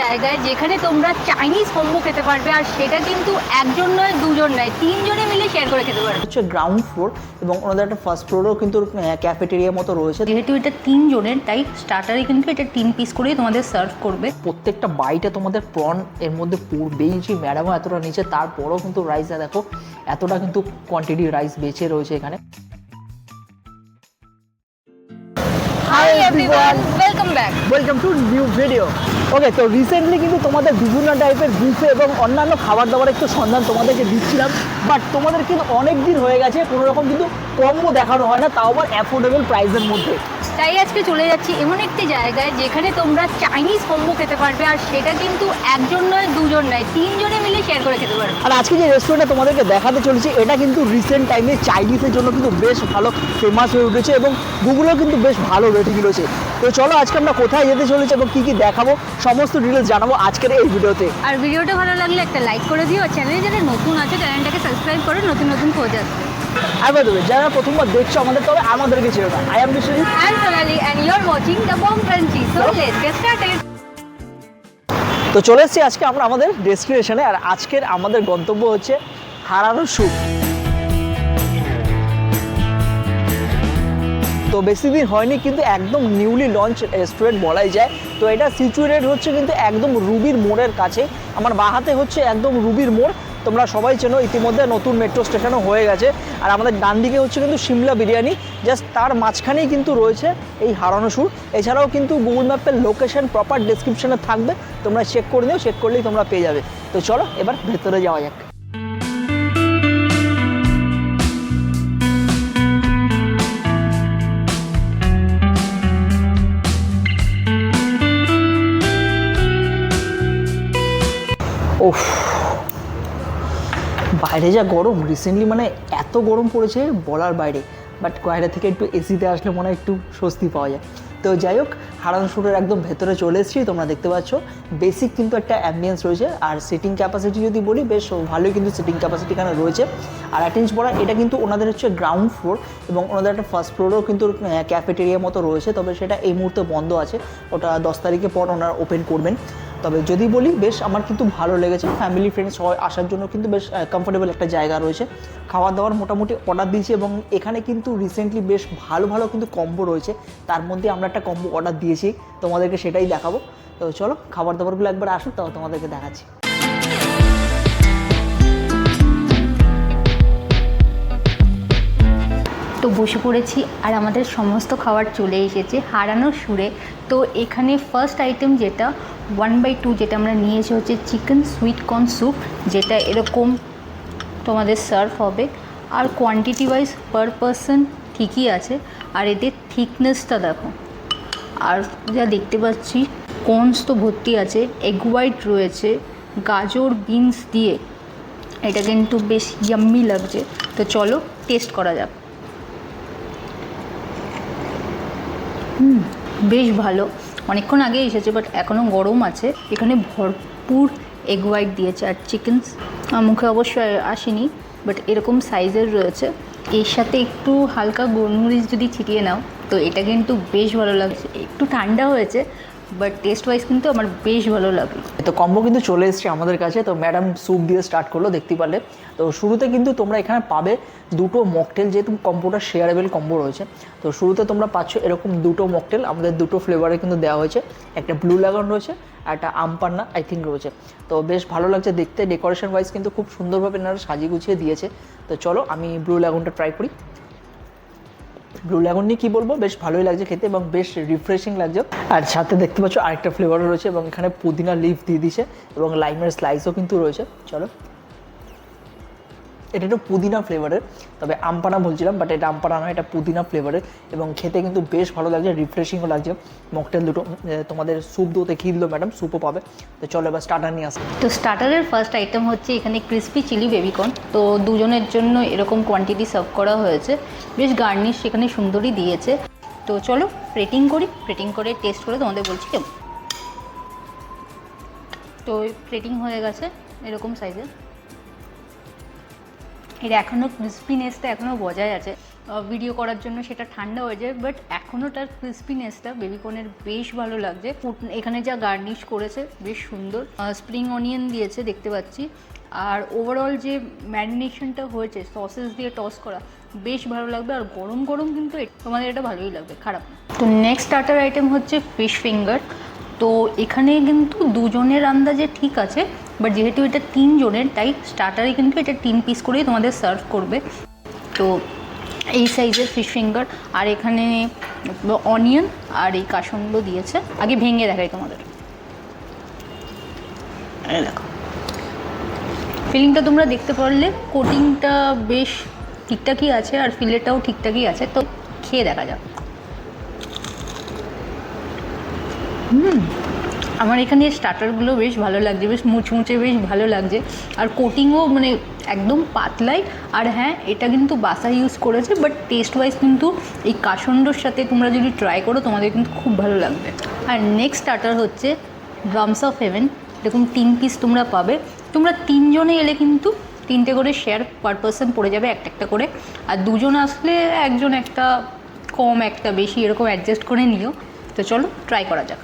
জায়গায় যেখানে তোমরা চাইনিজ কম্বো খেতে পারবে আর সেটা কিন্তু একজন নয় দুজন নয় তিনজনে মিলে শেয়ার করে খেতে পারবে। হচ্ছে গ্রাউন্ড ফ্লোর এবং ওনাদের একটা ফার্স্ট ফ্লোরেও কিন্তু ক্যাফেটেরিয়া মতো রয়েছে। যেহেতু এটা তিনজনের তাই স্টার্টারে কিন্তু এটা তিন পিস করেই তোমাদের সার্ভ করবে। প্রত্যেকটা বাইটে তোমাদের প্রন এর মধ্যে পড়বেই যে ম্যাডামও এতটা নিচে তারপরেও কিন্তু রাইসটা দেখো এতটা কিন্তু কোয়ান্টিটি রাইস বেঁচে রয়েছে এখানে। Hi everyone welcome back welcome to new video okay তো রিসেন্টলি কিন্তু তোমাদের বিভিন্ন টাইপের বুফে এবং অন্যান্য খাবার দাবার একটু সন্ধান তোমাদেরকে দিচ্ছিলাম বাট তোমাদের কিন্তু অনেক দিন হয়ে গেছে কোনো রকম কিন্তু কমও দেখানো হয় না তাও আবার অ্যাফোর্ডেবল প্রাইসের মধ্যে। তাই আজকে চলে যাচ্ছি এমন একটি জায়গায় যেখানে তোমরা চাইনিজ কম্বো খেতে পারবে আর সেটা কিন্তু একজন নয় দুজন নয় তিনজনে মিলে শেয়ার করে খেতে পারবে। আর আজকে যে রেস্টুরেন্টটা তোমাদেরকে দেখাতে চলেছি এটা কিন্তু রিসেন্ট টাইমে চাইনিজের জন্য কিন্তু বেশ ভালো ফেমাস হয়ে উঠেছে এবং গুগলেও কিন্তু বেশ ভালো রেটিং রয়েছে। তো চলো আজকে আমরা কোথায় যেতে চলেছি এবং কী কী দেখাবো সমস্ত ডিটেলস জানাব আজকের এই ভিডিওতে। আর ভিডিওটা ভালো লাগলে একটা লাইক করে দিও আর চ্যানেলে যারা নতুন আছে চ্যানেলটাকে সাবস্ক্রাইব করে নতুন নতুন খোঁজ আসবে। আর দেবে যারা প্রথমবার দেখছ আমাদের তবে আমাদেরকে ছিল না I am Biswajit watching The Bomb Crunchy. So Hello. let's get started. তো চলে এসেছি আজকে আমরা আমাদের ডেস্টিনেশনে আর আজকের আমাদের গন্তব্য হচ্ছে হারানো সুপ তো বেশি দিন হয়নি কিন্তু একদম নিউলি লঞ্চ রেস্টুরেন্ট বলাই যায় তো এটা সিচুয়েটেড হচ্ছে কিন্তু একদম রুবির মোড়ের কাছে আমার বাহাতে হচ্ছে একদম রুবির মোড় তোমরা সবাই চেনো, ইতিমধ্যে নতুন মেট্রো স্টেশনও হয়ে গেছে। আর আমাদের ডান দিকে হচ্ছে কিন্তু সিমলা বিরিয়ানি জাস্ট তার মাঝখানেই কিন্তু রয়েছে এই হারানো সুর। এছাড়াও কিন্তু গুগল ম্যাপের লোকেশন প্রপার ডেসক্রিপশনে থাকবে, তোমরা চেক করে নিও চেক করলেই তোমরা পেয়ে যাবে। তো চলো, এবার ভেতরে যাওয়া যাক। ওফ বাইরে যা গরম রিসেন্টলি মানে এত গরম পড়েছে বলার বাইরে বাট বাইরে থেকে একটু এসিতে আসলে মনে হয় একটু স্বস্তি পাওয়া যায়। তো যাই হোক, হারান শুটের একদম ভেতরে চলে এসেছি, তোমরা দেখতে পাচ্ছ। বেসিক কিন্তু একটা অ্যাম্বিয়েন্স রয়েছে, আর সিটিং ক্যাপাসিটি যদি বলি, বেশ ভালোই কিন্তু সিটিং ক্যাপাসিটি এখানে রয়েছে। আর অ্যাটেন্স পড়া এটা কিন্তু ওনাদের হচ্ছে গ্রাউন্ড ফ্লোর এবং ওনাদের একটা ফার্স্ট ফ্লোরও কিন্তু ক্যাফেটেরিয়া মতো রয়েছে, তবে সেটা এই মুহূর্তে বন্ধ আছে। ওটা দশ তারিখে পর ওনারা ওপেন করবেন। তবে যদি বলি, বেশ আমার কিন্তু ভালো লেগেছে। ফ্যামিলি ফ্রেন্ডস সবাই আসার জন্য কিন্তু বেশ কমফোর্টেবল একটা জায়গা রয়েছে। খাওয়া দাওয়ার মোটামুটি অর্ডার দিয়েছি এবং এখানে কিন্তু রিসেন্টলি বেশ ভালো ভালো কিন্তু কম্বো রয়েছে। তার মধ্যে আমরা একটা কম্বো অর্ডার দিয়েছি। তোমাদেরকে সেটাই দেখাবো। তো চলো খাবার দাবারগুলো একবার আসুন তাও তোমাদেরকে দেখাচ্ছি। তো বসে পড়েছি আর আমাদের সমস্ত খাবার চলে এসেছে হারানো সুরে। তো এখানে ফার্স্ট আইটেম যেটা ওয়ান বাই টু যেটা আমরা নিয়েছি হচ্ছে চিকেন সুইট কর্ন স্যুপ যেটা এরকম তোমাদের সার্ভ হবে। আর কোয়ান্টিটি ওয়াইজ পার পারসন ঠিকই আছে, আর এদের থিকনেসটা দেখো। আর যা দেখতে পাচ্ছি কর্নস তো ভর্তি আছে এগ হোয়াইট রয়েছে, গাজর বিনস দিয়ে। এটা কিন্তু বেশ ইয়াম্মি লাগছে। তো চলো টেস্ট করা যাক হুম বেশ ভালো। অনেকক্ষণ আগে এসেছে বাট এখনও গরম আছে। এখানে ভরপুর এগ হোয়াইট দিয়েছে আর চিকেন মুখে অবশ্যই আসেনি বাট এরকম সাইজের রয়েছে। এর সাথে একটু হালকা গোলমরিচ যদি ছিটিয়ে নাও, তো এটা কিন্তু বেশ ভালো লাগছে। একটু ঠান্ডা হয়েছে বাট টেস্ট ওয়াইজ কিন্তু আমার বেশ ভালো লাগে। তো কম্বো কিন্তু চলে এসছে আমাদের কাছে। তো ম্যাডাম স্যুপ দিয়ে স্টার্ট করল, দেখতে পারলে। তো শুরুতে কিন্তু তোমরা এখানে পাবে দুটো মকটেল যেহেতু কম্বোটা শেয়ারেবেল কম্বো রয়েছে। তো শুরুতে তোমরা পাচ্ছ এরকম দুটো মকটেল আমাদের দুটো ফ্লেভারে কিন্তু দেওয়া হয়েছে। একটা ব্লু লাগান রয়েছে, আর একটা আমপান্না আই থিঙ্ক রয়েছে। তো বেশ ভালো লাগছে দেখতে। ডেকোরেশন ওয়াইজ কিন্তু খুব সুন্দরভাবে এনারা সাজিয়ে গুছিয়ে দিয়েছে। তো চলো, আমি ব্লু লাগুনটা ট্রাই করি। ব্লু ল্যাগন নিয়ে কী বলব? বেশ ভালোই লাগছে খেতে এবং বেশ রিফ্রেশিং লাগছে। আর সাথে দেখতে পাচ্ছ আরেকটা ফ্লেভারও রয়েছে এবং এখানে পুদিনা লিফ দিয়ে দিছে এবং লাইমের স্লাইসও কিন্তু রয়েছে। চলো এটা একটু পুদিনা ফ্লেভারের তবে আমপানা বলছিলাম বাট এটা আমপানা নয়, এটা পুদিনা ফ্লেভারের এবং খেতে কিন্তু বেশ ভালো লাগছে রিফ্রেশিংও লাগছে। মকটেল দুটো তোমাদের স্যুপ দেখিয়ে দিল ম্যাডাম স্যুপও পাবে। তো চলো এবার স্টার্টার নিয়ে আসি। তো স্টার্টারের ফার্স্ট আইটেম হচ্ছে এখানে ক্রিসপি চিলি বেবিকর্ন তো দুজনের জন্য এরকম কোয়ান্টিটি সার্ভ করা হয়েছে। বেশ গার্নিশ সেখানে সুন্দরই দিয়েছে। তো চলো রেটিং করি রেটিং করে টেস্ট করে তোমাদের বলছি কেমন। তো রেটিং হয়ে গেছে এরকম সাইজের এর এখনও ক্রিসপিনেসটা এখনও বজায় আছে। ভিডিও করার জন্য সেটা ঠান্ডা হয়ে যায় বাট এখনও তার ক্রিস্পিনেসটা বেবিকর্নের বেশ ভালো লাগছে। এখানে যা গার্নিশ করেছে বেশ সুন্দর। স্প্রিং অনিয়ন দিয়েছে দেখতে পাচ্ছি। আর ওভারঅল যে ম্যারিনেশনটা হয়েছে সসেস দিয়ে টস করা, বেশ ভালো লাগবে। আর গরম গরম কিন্তু তোমাদের এটা ভালোই লাগবে, খারাপ তো নেক্সট স্টার্টার আইটেম হচ্ছে ফিশ ফিঙ্গার তো এখানে কিন্তু দুজনের আন্দাজে ঠিক আছে বাট যেহেতু এটা তিনজনের তাই স্টার্টারে কিন্তু এটা তিন পিস করেই তোমাদের সার্ভ করবে। তো এই সাইজের ফিশ ফিঙ্গার আর এখানে অনিয়ন আর এই কাসন্দ দিয়েছে। আগে ভেঙে দেখাই তোমাদের। দেখো। ফিলিংটা তোমরা দেখতে পারলে কোটিংটা বেশ ঠিকঠাকই আছে আর ফিলেটাও ঠিকঠাকই আছে তো খেয়ে দেখা যাক। হুম। আমার এখানে স্টার্টারগুলো বেশ ভালো লাগছে, বেশ মুচমুচে বেশ ভালো লাগছে। আর কোটিংও মানে একদম পাতলাই। আর হ্যাঁ এটা কিন্তু বাসা ইউজ করেছে বাট টেস্ট ওয়াইজ কিন্তু এই কাসন্ডর সাথে তোমরা যদি ট্রাই করো, তোমাদের কিন্তু খুব ভালো লাগবে। আর নেক্সট স্টার্টার হচ্ছে ড্রামস অফ হেভেন এরকম তিন পিস তোমরা পাবে। তোমরা তিনজনে এলে কিন্তু তিনটে করে শেয়ার পার পার্সন পড়ে যাবে একটা একটা করে। আর দুজন আসলে একজন একটা কম, একটা বেশি, এরকম অ্যাডজাস্ট করে নিও। তো চলো ট্রাই করা যাক।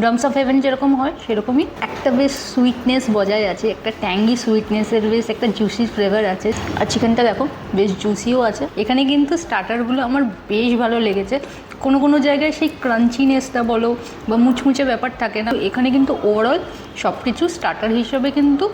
ড্রামস অফ হেভেন যেরকম হয়, সেরকমই একটা বেশ সুইটনেস বজায় আছে, একটা ট্যাঙ্গি সুইটনেসের বেশ একটা জুসি ফ্লেভার আছে। আর চিকেনটা দেখো, বেশ জুসিও আছে। এখানে কিন্তু স্টার্টারগুলো আমার বেশ ভালো লেগেছে। কোনো কোনো জায়গায় সেই ক্রাঞ্চিনেসটা বলো বা মুচমুচে ব্যাপার থাকে না। এখানে কিন্তু ওভারঅল সব কিছু স্টার্টার হিসেবে কিন্তু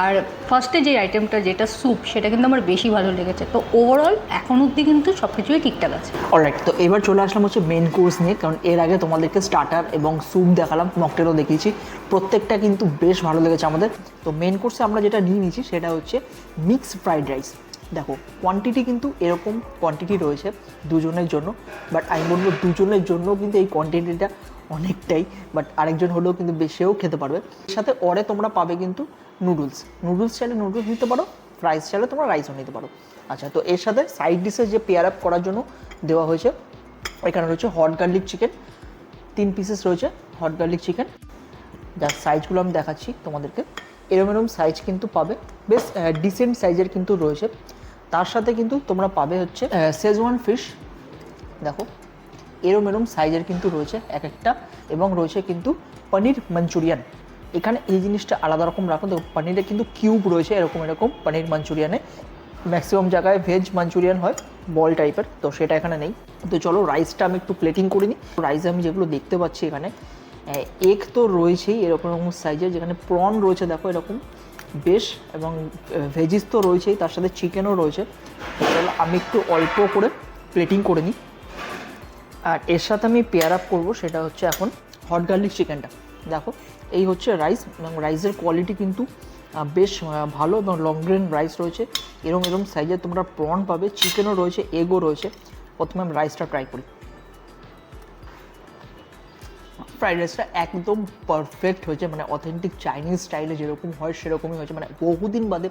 আর ফার্স্টে যে আইটেমটা যেটা স্যুপ সেটা কিন্তু আমার বেশি ভালো লেগেছে। তো ওভারঅল এখন অবধি কিন্তু সব কিছুই ঠিকঠাক আছে। অলরাইট তো এবার চলে আসলাম হচ্ছে মেন কোর্স নিয়ে, কারণ এর আগে তোমাদেরকে স্টার্টার এবং স্যুপ দেখালাম মকটেলও দেখিয়েছি। প্রত্যেকটা কিন্তু বেশ ভালো লেগেছে আমাদের। তো মেন কোর্সে আমরা যেটা নিয়ে নিয়েছি, সেটা হচ্ছে মিক্স ফ্রাইড রাইস দেখো কোয়ান্টিটি কিন্তু এরকম কোয়ান্টিটি রয়েছে দুজনের জন্য বাট আমি বলব দুজনের জন্য কিন্তু এই কোয়ান্টিটিটা অনেকটাই বাট আরেকজন হলেও কিন্তু বেশিও খেতে পারবে। সাথে অরে তোমরা পাবে কিন্তু নুডলস নুডলস চাইলে নুডলস নিতে পারো রাইস চাইলে তোমরা রাইসও নিতে পারো। আচ্ছা তো এর সাথে সাইড ডিশে যে পেয়ার আপ করার জন্য দেওয়া হয়েছে, এখানে রয়েছে হট গার্লিক চিকেন তিন পিসেস রয়েছে হট গার্লিক চিকেন যার সাইজগুলো আমি দেখাচ্ছি তোমাদেরকে। এরম এরম সাইজ কিন্তু পাবে। বেশ ডিসেন্ট সাইজের কিন্তু রয়েছে। তার সাথে কিন্তু তোমরা পাবে হচ্ছে শেজওয়ান ফিশ দেখো, এরম এরম সাইজের কিন্তু রয়েছে এক একটা, এবং রয়েছে কিন্তু পনির মাঞ্চুরিয়ান। এখানে এই জিনিসটা আলাদা রকম রাখো। দেখো, পনিরে কিন্তু কিউব রয়েছে এরকম এরকম পনির মাঞ্চুরিয়ানে। ম্যাক্সিমাম জায়গায় ভেজ মাঞ্চুরিয়ান হয়, বল টাইপের তো সেটা এখানে নেই। তো চলো রাইসটা আমি একটু প্লেটিং করে নিই। রাইসে আমি যেগুলো দেখতে পাচ্ছি এখানে এগ তো রয়েছেই এরকম এরকম সাইজের যেখানে প্রন রয়েছে, দেখো এরকম। বেশ, এবং ভেজিস তো রয়েছেই, তার সাথে চিকেনও রয়েছে। তো চলো আমি একটু অল্প করে প্লেটিং করে নিই। আর এর সাথে আমি পেয়ার আপ করব, সেটা হচ্ছে এখন হট গার্লিক চিকেনটা দেখো, এই হচ্ছে রাইস এবং রাইসের কোয়ালিটি কিন্তু বেশ ভালো, এবং লং গ্রেন রাইস রয়েছে। এরম এরম সাইজে তোমরা প্রন পাবে চিকেনও রয়েছে এগও রয়েছে। প্রথমে আমি রাইসটা ট্রাই করি। ফ্রাইড রাইসটা একদম পারফেক্ট হয়েছে মানে অথেন্টিক চাইনিজ স্টাইলে যেরকম হয় সেরকমই হয়েছে। মানে বহুদিন বাদে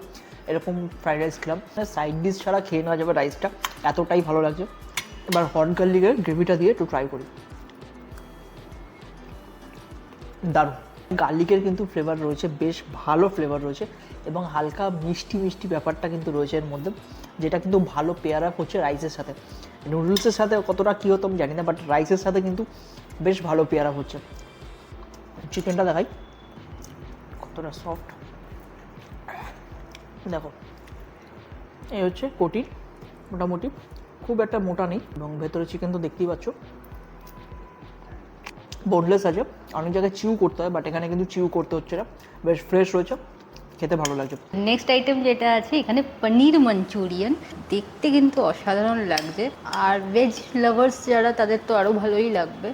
এরকম ফ্রাইড রাইস খেলাম। সাইড ডিশ ছাড়া খেয়ে নেওয়া যাবে রাইসটা, এতটাই ভালো লাগছে। এবার হর্ন গার্লিকের গ্রেভিটা দিয়ে একটু ট্রাই করি। দারুণ। গার্লিকের কিন্তু ফ্লেভার রয়েছে, বেশ ভালো ফ্লেভার রয়েছে এবং হালকা মিষ্টি মিষ্টি ব্যাপারটা কিন্তু রয়েছে এর মধ্যে, যেটা কিন্তু ভালো পেয়ার আপ হচ্ছে রাইসের সাথে। নুডলসের সাথে কতটা কী হতো আমি জানি না বাট রাইসের সাথে কিন্তু বেশ ভালো পেয়ার হচ্ছে। চিকেনটা দেখাই। কতটা সফট দেখো, এই হচ্ছে কোটি, মোটামুটি। খুব একটা মোটা নেই, এবং ভেতরে চিকেন তো দেখতেই পাচ্ছ। বোনলেস আছে। অনেক জায়গায় চিউ করতে হয় বাট এখানে কিন্তু চিউ করতে হচ্ছে না। বেশ ফ্রেশ রয়েছে। খেতে ভালো লাগছে। নেক্সট আইটেম যেটা আছে, এখানে পনির মাঞ্চুরিয়ান। দেখতে কিন্তু অসাধারণ লাগছে। আর ভেজ লাভার্স যারা, তাদের তো আরও ভালোই লাগবে।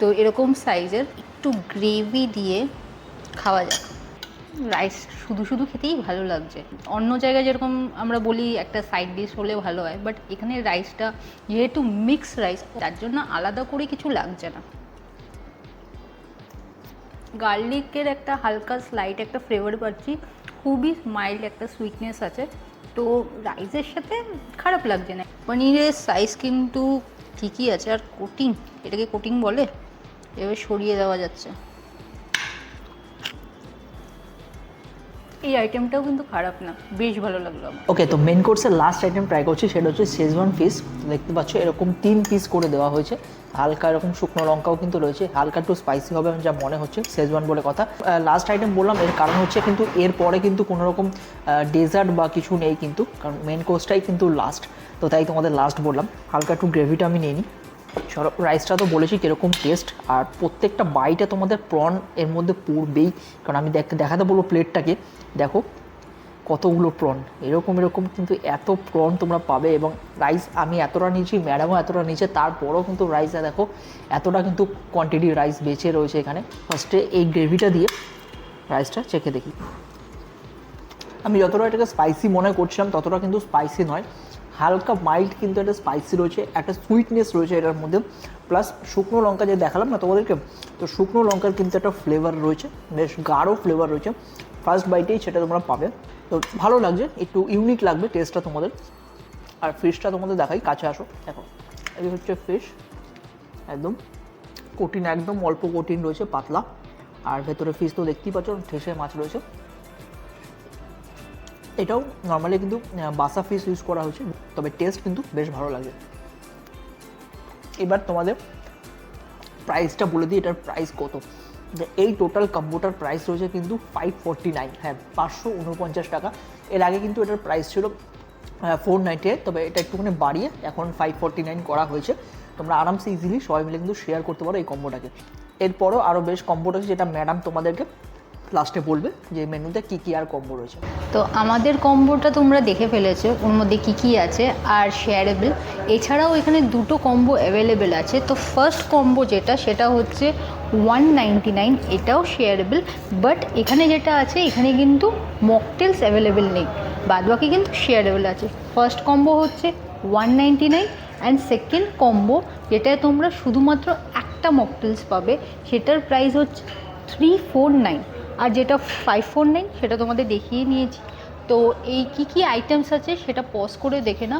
তো এরকম সাইজের একটু গ্রেভি দিয়ে খাওয়া যাক। রাইস শুধু শুধু খেতেই ভালো লাগছে। অন্য জায়গায় যেরকম আমরা বলি, একটা সাইড ডিশ হলে ভালো হয়। বাট এখানে রাইসটা যেহেতু মিক্স রাইস তার জন্য আলাদা করে কিছু লাগছে না। গার্লিকের একটা হালকা স্লাইট একটা ফ্লেভার পাচ্ছি। খুবই মাইল্ড একটা সুইটনেস আছে। তো রাইসের সাথে খারাপ লাগছে না। পনিরের সাইজ কিন্তু ঠিকই আছে, আর কোটিং এটাকে কোটিং বলে এবার সরিয়ে দেওয়া যাচ্ছে। এই আইটেমটাও কিন্তু খারাপ না, বেশ ভালো লাগল আমার। ওকে তো মেন কোর্সের লাস্ট আইটেম ট্রাই করছি, সেটা হচ্ছে শেজওয়ান ফিস দেখতে পাচ্ছ, এরকম তিন পিস করে দেওয়া হয়েছে। হালকা এরকম শুকনো লঙ্কাও কিন্তু রয়েছে, হালকা একটু স্পাইসি হবে যা মনে হচ্ছে শেজওয়ান বলে কথা। লাস্ট আইটেম বললাম, এর কারণ হচ্ছে কিন্তু এর পরে কিন্তু কোনো রকম ডেজার্ট বা কিছু নেই কিন্তু, কারণ মেন কোর্সটাই কিন্তু লাস্ট তো তাই তোমাদের লাস্ট বললাম, হালকা একটু গ্রেভিটা আমি নিয়ে নিই। চলো রাইসটা তো বলেছি কীরকম টেস্ট আর প্রত্যেকটা বাইটে তোমাদের প্রন এর মধ্যে পড়বেই। কারণ আমি দেখতে দেখাতে বলব প্লেটটাকে দেখো, কতগুলো প্রন এরকম এরকম কিন্তু এত প্রন তোমরা পাবে এবং রাইস আমি এতটা নিয়েছি ম্যাডামও এতটা নিয়েছে, তারপরেও কিন্তু রাইসটা দেখো, এতটা কিন্তু কোয়ান্টিটি রাইস বেঁচে রয়েছে এখানে। ফার্স্টে এই গ্রেভিটা দিয়ে রাইসটা চেখে দেখি। আমি যতটা এটাকে স্পাইসি মনে করছিলাম, ততটা কিন্তু স্পাইসি নয়। হালকা মাইল্ড কিন্তু একটা স্পাইসি রয়েছে, একটা সুইটনেস রয়েছে এটার মধ্যে। প্লাস শুকনো লঙ্কা যে দেখালাম না তোমাদেরকে, তো শুকনো লঙ্কার কিন্তু একটা ফ্লেভার রয়েছে, বেশ গাঢ় ফ্লেভার রয়েছে। ফার্স্ট বাইটেই সেটা তোমরা পাবে। তো ভালো লাগছে, একটু ইউনিক লাগবে টেস্টটা তোমাদের। আর ফিশটা তোমাদের দেখাই, কাছে আসো, দেখো। এই হচ্ছে ফিশ একদম কঠিন, একদম অল্প কঠিন রয়েছে, পাতলা। আর ভেতরে ফিশ তো দেখতেই পাচ্ছ ঠেসে মাছ রয়েছে। এটাও নর্মালি কিন্তু বাসা ফিস ইউজ করা হয়েছে, তবে টেস্ট কিন্তু বেশ ভালো লাগে। এবার তোমাদের প্রাইসটা বলে দিই, এটার প্রাইস কত? এই টোটাল কম্বোটার প্রাইস রয়েছে কিন্তু ফাইভ ফোরটি নাইন হ্যাঁ পাঁচশো উনপঞ্চাশ টাকা। এর আগে কিন্তু এটার প্রাইস ছিল ফোর নাইনটি এইট তবে এটা একটুখানি বাড়িয়ে এখন ফাইভ ফোরটি নাইন করা হয়েছে। তোমরা আরামসে ইজিলি সবাই মিলে কিন্তু শেয়ার করতে পারো এই কম্বোটাকে এরপরও আরও বেশ কম্বো রয়েছে যেটা ম্যাডাম তোমাদেরকে লাস্টে বলবে যে মেনুতে কী কী আর কম্বো রয়েছে। তো আমাদের কম্বোটা তোমরা দেখে ফেলেছো, ওর মধ্যে কী কী আছে আর শেয়ারেবল এছাড়াও এখানে দুটো কম্বো অ্যাভেলেবেল আছে। তো ফার্স্ট কম্বো যেটা, সেটা হচ্ছে ওয়ান নাইনটি নাইন এটাও শেয়ারেবল বাট এখানে যেটা আছে, এখানে কিন্তু মকটেলস অ্যাভেলেবেল নেই। বাদবাকি কিন্তু শেয়ারেবল আছে। ফার্স্ট কম্বো হচ্ছে one ninety nine and second combo যেটায় তোমরা শুধুমাত্র একটা মকটেলস পাবে, সেটার প্রাইস হচ্ছে থ্রি ফোর নাইন আর যেটা ফাইভ ফোর নাইন সেটা তোমাদের দেখিয়ে নিয়েছি। তো এই কী কী আইটেমস আছে সেটা পজ করে দেখে না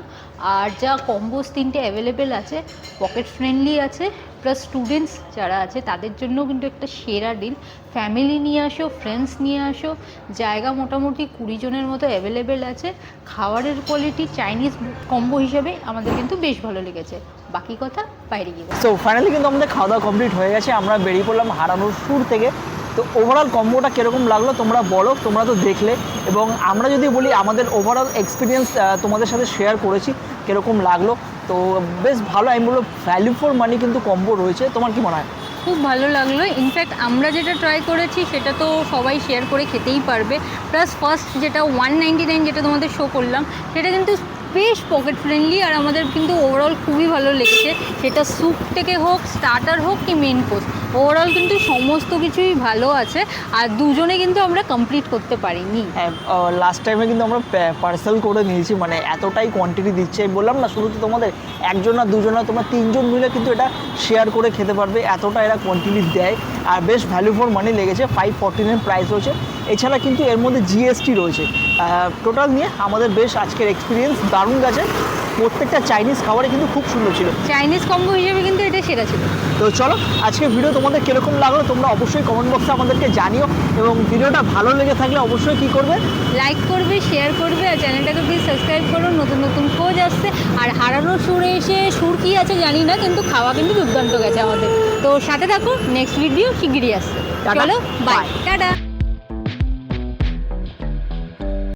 আর যা কম্বোস তিনটে অ্যাভেলেবেল আছে পকেট ফ্রেন্ডলি আছে প্লাস স্টুডেন্টস যারা আছে তাদের জন্য কিন্তু একটা সেরা ডিল ফ্যামিলি নিয়ে আসো ফ্রেন্ডস নিয়ে আসো, জায়গা মোটামুটি কুড়ি জনের মতো অ্যাভেলেবেল আছে। খাবারের কোয়ালিটি চাইনিজ কম্বো হিসেবে আমাদের কিন্তু বেশ ভালো লেগেছে। বাকি কথা বাইরে গিয়ে সো ফাইনালি কিন্তু আমাদের খাওয়া দাওয়া কমপ্লিট হয়ে গেছে। আমরা বেরিয়ে পড়লাম হারানোর সুর থেকে। তো ওভারঅল কম্বোটা কীরকম লাগল? তোমরা বলো, তোমরা তো দেখলে। এবং আমরা যদি বলি, আমাদের ওভারঅল এক্সপিরিয়েন্স তোমাদের সাথে শেয়ার করেছি, কীরকম লাগল। তো বেশ ভালো, আমি বলব ভ্যালু ফর মানি কিন্তু কম্বো রয়েছে। তোমার কি মনে হয়? খুব ভালো লাগল। ইনফ্যাক্ট আমরা যেটা ট্রাই করেছি, সেটা তো সবাই শেয়ার করে খেতেই পারবে। প্লাস ফার্স্ট যেটা ওয়ান নাইনটি নাইন যেটা তোমাদের শো করলাম, সেটা কিন্তু বেশ পকেট ফ্রেন্ডলি আর আমাদের কিন্তু ওভারঅল খুবই ভালো লেগেছে। সেটা স্যুপ থেকে হোক স্টার্টার হোক কি মেন কোর্স ওভারঅল কিন্তু সমস্ত কিছুই ভালো আছে আর দুজনে কিন্তু আমরা কমপ্লিট করতে পারিনি। হ্যাঁ লাস্ট টাইমে কিন্তু আমরা পার্সেল করে নিয়েছি মানে এতটাই কোয়ান্টিটি দিচ্ছে। বললাম না, শুধু তোমাদের একজন না দুজন না, তোমরা তিনজন মিলে কিন্তু এটা শেয়ার করে খেতে পারবে, এতটা এরা কোয়ান্টিটি দেয়। আর বেশ ভ্যালু ফর মানি লেগেছে ফাইভ ফর্টিনের প্রাইস রয়েছে। এছাড়া কিন্তু এর মধ্যে জিএসটি রয়েছে। টোটাল নিয়ে আমাদের বেশ আজকের এক্সপিরিয়েন্স দারুণ গেছে। প্রত্যেকটা চাইনিজ খাবারে কিন্তু খুব সুন্দর ছিল। চাইনিজ কম্বো হিসেবে কিন্তু এটা সেরা ছিল। তো চলো আজকে ভিডিও তোমাদের কীরকম লাগল তোমরা অবশ্যই কমেন্ট বক্সে আমাদেরকে জানিও এবং ভিডিওটা ভালো লেগে থাকলে অবশ্যই কী করবে? লাইক করবে শেয়ার করবে আর চ্যানেলটাকে প্লিজ সাবস্ক্রাইব করুন নতুন নতুন খোঁজ আসছে। আর হারানো সুরে এসে সুর কী আছে জানি না কিন্তু খাওয়া কিন্তু দুর্দান্ত গেছে আমাদের। তো সাথে থাকো নেক্সট ভিডিও শিগগিরই আসছে। চলো বাই টাটা।